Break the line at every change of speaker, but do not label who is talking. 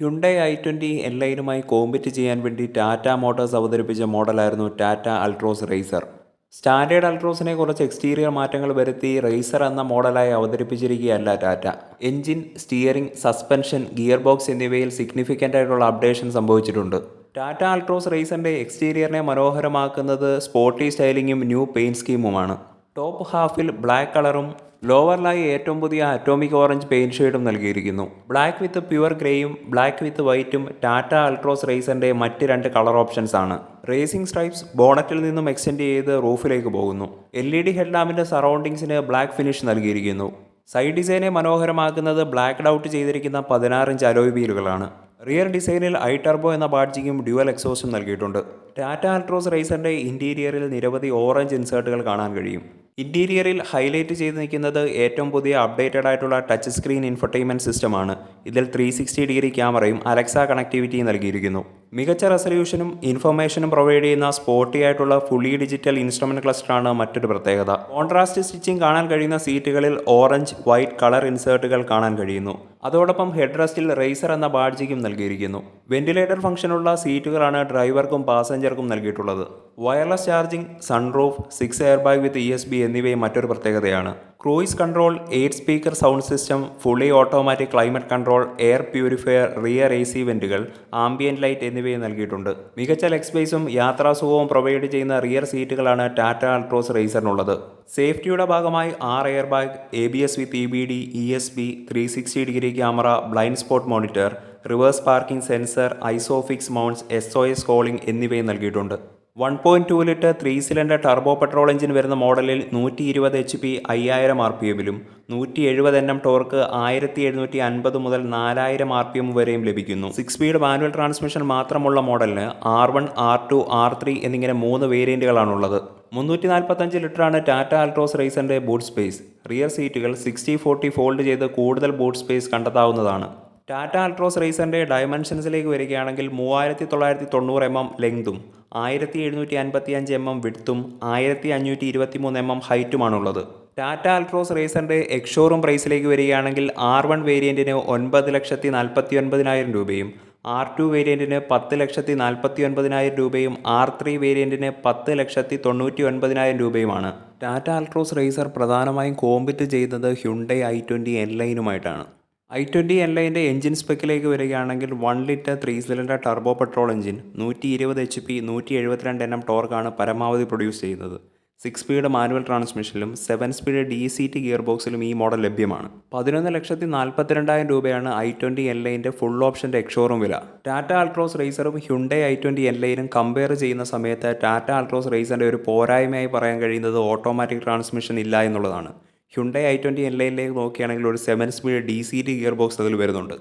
Hyundai i twenty എൽ ഐനുമായി compete ചെയ്യാൻ വേണ്ടി ടാറ്റ മോട്ടോഴ്സ് അവതരിപ്പിച്ച മോഡലായിരുന്നു ടാറ്റ അൾട്രോസ് റേസർ സ്റ്റാൻഡേർഡ് അൾട്രോസിനെ കുറച്ച് എക്സ്റ്റീരിയർ മാറ്റങ്ങൾ വരുത്തി റേസർ എന്ന മോഡലായി അവതരിപ്പിച്ചിരിക്കുകയല്ല Tata engine steering suspension gear box എന്നിവയിൽ സിഗ്നിഫിക്കന്റ് ആയിട്ടുള്ള അപ്ഡേഷൻ സംഭവിച്ചിട്ടുണ്ട്. ടാറ്റ അൾട്രോസ് റേസറിന്റെ എക്സ്റ്റീരിയറിനെ മനോഹരമാക്കുന്നത് സ്പോർട്ടി സ്റ്റൈലിങ്ങും ന്യൂ പെയിന്റ് സ്കീമുമാണ് ടോപ്പ് ഹാഫിൽ ബ്ലാക്ക് കളറും ലോവറിലായി ഏറ്റവും പുതിയ അറ്റോമിക് ഓറഞ്ച് പെയിന്റ് ഷെയ്ഡും നൽകിയിരിക്കുന്നു. ബ്ലാക്ക് വിത്ത് പ്യുവർ ഗ്രേയും ബ്ലാക്ക് വിത്ത് വൈറ്റും ടാറ്റ അൾട്രോസ് റേസറിന്റെ മറ്റ് രണ്ട് കളർ ഓപ്ഷൻസ് ആണ്. റേസിംഗ് സ്ട്രൈപ്സ് ബോണറ്റിൽ നിന്നും എക്സ്റ്റെൻഡ് ചെയ്ത് റൂഫിലേക്ക് പോകുന്നു. എൽ ഇ ഡി ഹെഡ്ലാമ്പിന്റെ സറൗണ്ടിങ്സിന് ബ്ലാക്ക് ഫിനിഷ് നൽകിയിരിക്കുന്നു. സൈഡ് ഡിസൈനെ മനോഹരമാക്കുന്നത് ബ്ലാക്ക് ഔട്ട് ചെയ്തിരിക്കുന്ന പതിനാറ് ഇഞ്ച് അലോയ് വീലുകളാണ്. റിയർ ഡിസൈനിൽ ഐ ടർബോ എന്ന ബാഡ്ജിങ്ങും ഡ്യുവൽ എക്സോസും നൽകിയിട്ടുണ്ട്. ടാറ്റ അൾട്രോസ് റേസറിന്റെ ഇന്റീരിയറിൽ നിരവധി ഓറഞ്ച് ഇൻസേർട്ടുകൾ കാണാൻ കഴിയും. ഇന്റീരിയറിൽ ഹൈലൈറ്റ് ചെയ്ത് നിൽക്കുന്നത് ഏറ്റവും പുതിയ അപ്ഡേറ്റഡ് ആയിട്ടുള്ള ടച്ച് സ്ക്രീൻ ഇൻഫർടൈൻമെന്റ് സിസ്റ്റമാണ് ഇതിൽ ത്രീ സിക്സ്റ്റി ഡിഗ്രി ക്യാമറയും അലക്സ കണക്ടിവിറ്റിയും നൽകിയിരിക്കുന്നു. മികച്ച റെസൊല്യൂഷനും ഇൻഫർമേഷനും പ്രൊവൈഡ് ചെയ്യുന്ന സ്പോർട്ടി ആയിട്ടുള്ള ഫുള്ളി ഡിജിറ്റൽ ഇൻസ്ട്രുമെന്റ് ക്ലസ്റ്ററാണ് മറ്റൊരു പ്രത്യേകത. കോൺട്രാസ്റ്റ് സ്റ്റിച്ചിങ് കാണാൻ കഴിയുന്ന സീറ്റുകളിൽ ഓറഞ്ച് വൈറ്റ് കളർ ഇൻസേർട്ടുകൾ കാണാൻ കഴിയുന്നു. അതോടൊപ്പം ഹെഡ് റെസ്റ്റിൽ റേസർ എന്ന ബാഡ്ജിക്കും നൽകിയിരിക്കുന്നു. വെന്റിലേറ്റർ ഫംഗ്ഷനുള്ള സീറ്റുകളാണ് ഡ്രൈവർക്കും പാസഞ്ചർക്കും നൽകിയിട്ടുള്ളത്. Wireless charging sunroof six air bag with E S B എന്നിവയും മറ്റൊരു പ്രത്യേകതയാണ്. Cruise control eight speaker sound system fully automatic climate control air purifier rear A C വെന്റുകൾ ambient light എന്നിവയും നൽകിയിട്ടുണ്ട്. മികച്ച ലെഗ് സ്പേസും യാത്രാസുഖവും പ്രൊവൈഡ് ചെയ്യുന്ന റിയർ സീറ്റുകളാണ് ടാറ്റ അൾട്രോസ് റേസറിനുള്ളത് സേഫ്റ്റിയുടെ ഭാഗമായി ആറ് air bag A B S with E B D E S B three sixty degree camera blind spot monitor reverse parking sensor Isofix mounts S O S calling എന്നിവയും നൽകിയിട്ടുണ്ട്. One point two litre three cylinder turbo petrol engine വരുന്ന മോഡലിൽ നൂറ്റി ഇരുപത് H P അയ്യായിരം R P എമ്മിലും നൂറ്റി എഴുപത് എൻ എം ടോർക്ക് ആയിരത്തി എഴുന്നൂറ്റി അൻപത് മുതൽ നാലായിരം ആർ പി എം വരെയും ലഭിക്കുന്നു. സിക്സ് സ്പീഡ് മാനുവൽ ട്രാൻസ്മിഷൻ മാത്രമുള്ള മോഡലിന് R one R two R three എന്നിങ്ങനെ മൂന്ന് വേരിയന്റുകളാണുള്ളത് മുന്നൂറ്റി നാൽപ്പത്തഞ്ച് ലിറ്ററാണ് ടാറ്റ അൾട്രോസ് റേസറിന്റെ ബൂട്ട് സ്പേസ്. റിയർ സീറ്റുകൾ സിക്സ്റ്റി ഫോർട്ടി ഫോൾഡ് ചെയ്ത് കൂടുതൽ ബൂട്ട് സ്പേസ് കണ്ടെത്താവുന്നതാണ്. ടാറ്റ അൾട്രോസ് റേസറിന്റെ ഡയമെൻഷൻസിലേക്ക് വരികയാണെങ്കിൽ മൂവായിരത്തി തൊള്ളായിരത്തി തൊണ്ണൂറ് എം എം ലെങ്തും ആയിരത്തി എഴുന്നൂറ്റി അൻപത്തി അഞ്ച് എം എം വിടുത്തും ആയിരത്തി അഞ്ഞൂറ്റി ഇരുപത്തി മൂന്ന് എം എം ഹൈറ്റുമാണുള്ളത്. ടാറ്റ അൾട്രോസ് റേസറിന്റെ എക്ഷോറും പ്രൈസിലേക്ക് വരികയാണെങ്കിൽ ആർ വൺ വേരിയന്റിന് ഒൻപത് ലക്ഷത്തി നാൽപ്പത്തി ഒൻപതിനായിരം രൂപയും ആർ ടു വേരിയന്റിന് പത്ത് ലക്ഷത്തി നാൽപ്പത്തി ഒൻപതിനായിരം രൂപയും ആർ ത്രീ വേരിയന്റിന് പത്ത് ലക്ഷത്തി തൊണ്ണൂറ്റി ഒൻപതിനായിരം രൂപയുമാണ്. ടാറ്റ അൾട്രോസ് റേസർ പ്രധാനമായും കോമ്പിറ്റ് ചെയ്യുന്നത് ഹ്യുണ്ടൈ ഐ ട്വന്റി എൻ ലൈനുമായിട്ടാണ്. ഐ ട്വന്റി എൻ ലൈന്റെ എഞ്ചിൻ സ്പെക്കിലേക്ക് വരികയാണെങ്കിൽ one litre three cylinder turbo petrol engine നൂറ്റി ഇരുപത് എച്ച് പി നൂറ്റി എഴുപത്തിരണ്ട് എൻ എം ടോർക്കാണ് പരമാവധി പ്രൊഡ്യൂസ് ചെയ്യുന്നത്. Six speed manual ട്രാൻസ്മിഷനിലും seven speed D C T gear ബോക്സിലും ഈ മോഡൽ ലഭ്യമാണ്. പതിനൊന്ന് ലക്ഷത്തി നാൽപ്പത്തിരണ്ടായിരം രൂപയാണ് ഐ ട്വന്റി എൻ ലൈന്റെ ഫുൾ ഓപ്ഷന്റെ എക്സോറും വില. ടാറ്റ അൾട്രോസ് റേസറും ഹ്യുണ്ടേ ഐ ട്വന്റി എൻ ലൈനും കമ്പയർ ചെയ്യുന്ന സമയത്ത് ടാറ്റ അൾട്രോസ് റേസറിന്റെ ഒരു പോരായ്മയായി പറയാൻ കഴിയുന്നത് ഓട്ടോമാറ്റിക് ട്രാൻസ്മിഷൻ ഇല്ല എന്നുള്ളതാണ്. ഹ്യുണ്ടൈ ഐ ട്വന്റി എൻ ലൈനിലേക്ക് നോക്കുകയാണെങ്കിൽ ഒരു seven speed D C T gear box അതിൽ വരുന്നുണ്ട്.